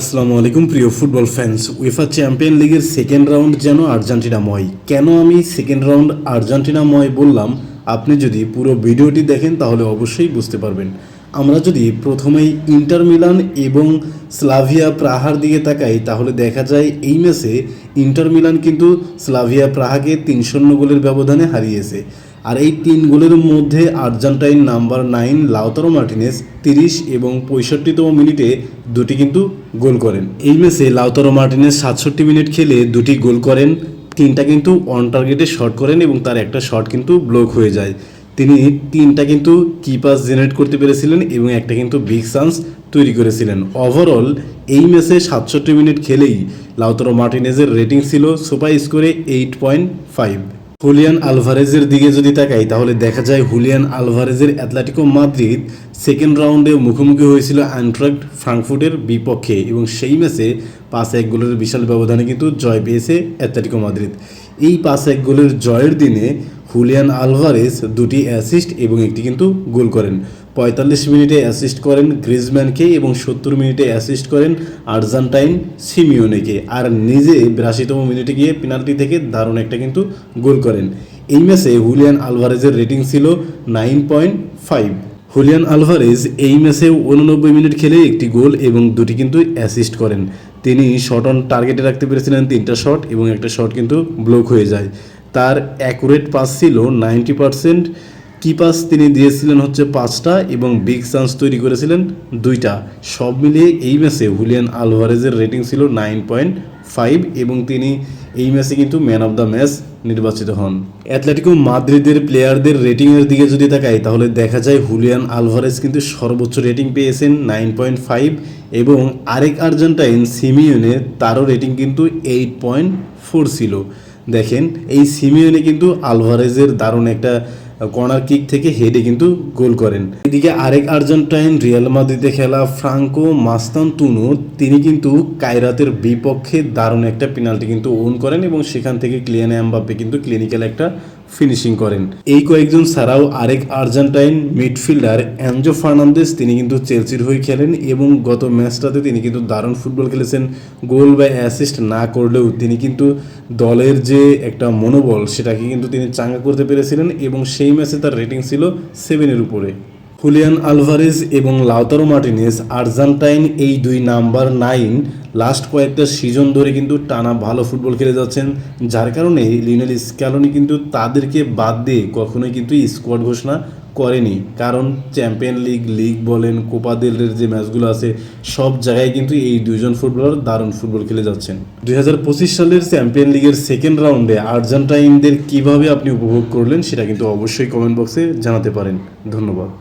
আসসালামু আলাইকুম, প্রিয় ফুটবল ফ্যান্স উয়েফা চ্যাম্পিয়ন লিগের সেকেন্ড রাউন্ড যেন আর্জেন্টিনাময়। কেন আমি সেকেন্ড রাউন্ড আর্জেন্টিনাময় বললাম? আপনি যদি পুরো ভিডিওটি দেখেন, তাহলে অবশ্যই বুঝতে পারবেন। আমরা যদি প্রথমেই ইন্টার মিলান এবং স্লাভিয়া প্রাহার দিকে তাকাই, তাহলে দেখা যায় এই ম্যাচে ইন্টার মিলান কিন্তু স্লাভিয়া প্রাহাকে তিন শূন্য গোলের ব্যবধানে হারিয়েছে। আর এই তিন গোলের মধ্যে Argentine number nine Lautaro Martinez তিরিশ এবং পঁয়ষট্টিতম মিনিটে দুটি কিন্তু গোল করেন। এই ম্যাচে লাউতারো মার্টিনেস সাতষট্টি মিনিট খেলে দুটি গোল করেন, তিনটা কিন্তু অন টার্গেটে শট করেন এবং তার একটা শট কিন্তু ব্লক হয়ে যায়। তিনি তিনটা কিন্তু কি পাস জেনারেট করতে পেরেছিলেন এবং একটা কিন্তু বিগ চান্স তৈরি করেছিলেন। ওভারঅল এই ম্যাচে সাতষট্টি মিনিট খেলেই লাউতারো মার্টিনেজের রেটিং ছিল সুপার স্কোরে এইট পয়েন্ট ফাইভ। হুলিয়ান আলভারেজের দিকে যদি তাকাই, তাহলে দেখা যায় হুলিয়ান আলভারেজের অ্যাথলেটিকো মাদ্রিদ সেকেন্ড রাউন্ডে মুখোমুখি হয়েছিল অ্যান্ট্রাক্ট ফ্রাঙ্কফুটের বিপক্ষে এবং সেই ম্যাচে পাঁচ এক গোলের বিশাল ব্যবধানে কিন্তু জয় পেয়েছে অ্যাথলেটিকো মাদ্রিদ। এই পাঁচ এক গোলের জয়ের দিনে হুলিয়ান আলভারেজ দুটি অ্যাসিস্ট এবং একটি কিন্তু গোল করেন। পঁয়তাল্লিশ মিনিটে অ্যাসিস্ট করেন গ্রিজম্যানকে এবং সত্তর মিনিটে অ্যাসিস্ট করেন আর্জেন্টাইন সিমিওনেকে। আর নিজে বিরাশিতম মিনিটে গিয়ে পেনাল্টি থেকে দারুণ একটা কিন্তু গোল করেন। এই ম্যাচে হুলিয়ান আলভারেজের রেটিং ছিল nine point five. Julian Alvarez এই ম্যাচে উননব্বই মিনিট খেলে একটি গোল এবং দুটি কিন্তু অ্যাসিস্ট করেন। তিনি শট অন টার্গেটে রাখতে পেরেছিলেন তিনটা শট এবং একটা শট কিন্তু ব্লক হয়ে যায়। তার অ্যাকুরেট পাস ছিল নাইনটি পারসেন্ট কি পাস তিনি দিয়েছিলেন হচ্ছে পাঁচটা এবং বিগ চান্স তৈরি করেছিলেন দুইটা। সব মিলিয়ে এই ম্যাচে হুলিয়ান আলভারেজের রেটিং ছিল নাইন পয়েন্ট ফাইভ এবং তিনি এই ম্যাচে কিন্তু ম্যান অফ দ্য ম্যাচ নির্বাচিত হন। অ্যাথলেটিকো মাদ্রিদের প্লেয়ারদের রেটিংয়ের দিকে যদি তাকাই, তাহলে দেখা যায় হুলিয়ান আলভারেজ কিন্তু সর্বোচ্চ রেটিং পেয়েছেন নাইন পয়েন্ট ফাইভ এবং আরেক আর্জেন্টাইন সিমিওনে তারও রেটিং কিন্তু এইট পয়েন্ট ফোর ছিল। দেখেন, এই সিমিওনে কিন্তু আলভারেজের দারুণ একটা কর্নার কিক থেকে হেডে কিন্তু গোল করেন। এদিকে আরেক আর্জেন্টাইন রিয়াল মাদ্রিদে খেলা ফ্রাঙ্কো মাস্তান তুনু তিনি কিন্তু কায়রাতের বিপক্ষে দারুণ একটা পেনাল্টি কিন্তু ওন করেন এবং সেখান থেকে ক্লিয়ানে অ্যাম্বাপে কিন্তু ক্লিনিক্যাল একটা ফিনিশিং করেন। এই কয়েকজন ছাড়াও আরেক আর্জেন্টাইন মিডফিল্ডার অ্যাঞ্জো ফার্নান্দেস তিনি কিন্তু চেলসির হয়ে খেলেন এবং গত ম্যাচটাতে তিনি কিন্তু দারুণ ফুটবল খেলেছেন। গোল বা অ্যাসিস্ট না করলেও তিনি কিন্তু দলের যে একটা মনোবল, সেটাকে কিন্তু তিনি চাঙ্গা করতে পেরেছিলেন এবং সেই ম্যাচে তার রেটিং ছিল সেভেনের উপরে। হুলিয়ান আলভারেজ এবং লাউতারো মার্টিনেস আর্জেন্টাইন এই দুই নাম্বার নাইন লাস্ট কয়েকটা সিজন ধরে কিন্তু টানা ভালো ফুটবল খেলে যাচ্ছেন, যার কারণে লিওনেল স্ক্যালোনি কিন্তু তাদেরকে বাদ দিয়ে কখনোই কিন্তু স্কোয়াড ঘোষণা করেনি। কারণ চ্যাম্পিয়ন লিগ লিগ বলেন কোপা দেলের যে ম্যাচগুলো আছে, সব জায়গায় কিন্তু এই দুইজন ফুটবলার দারুণ ফুটবল খেলে যাচ্ছেন। দুই হাজার পঁচিশ সালের চ্যাম্পিয়ন লিগের সেকেন্ড রাউন্ডে আর্জেন্টাইনদের কীভাবে আপনি উপভোগ করলেন, সেটা কিন্তু অবশ্যই কমেন্ট বক্সে জানাতে পারেন। ধন্যবাদ।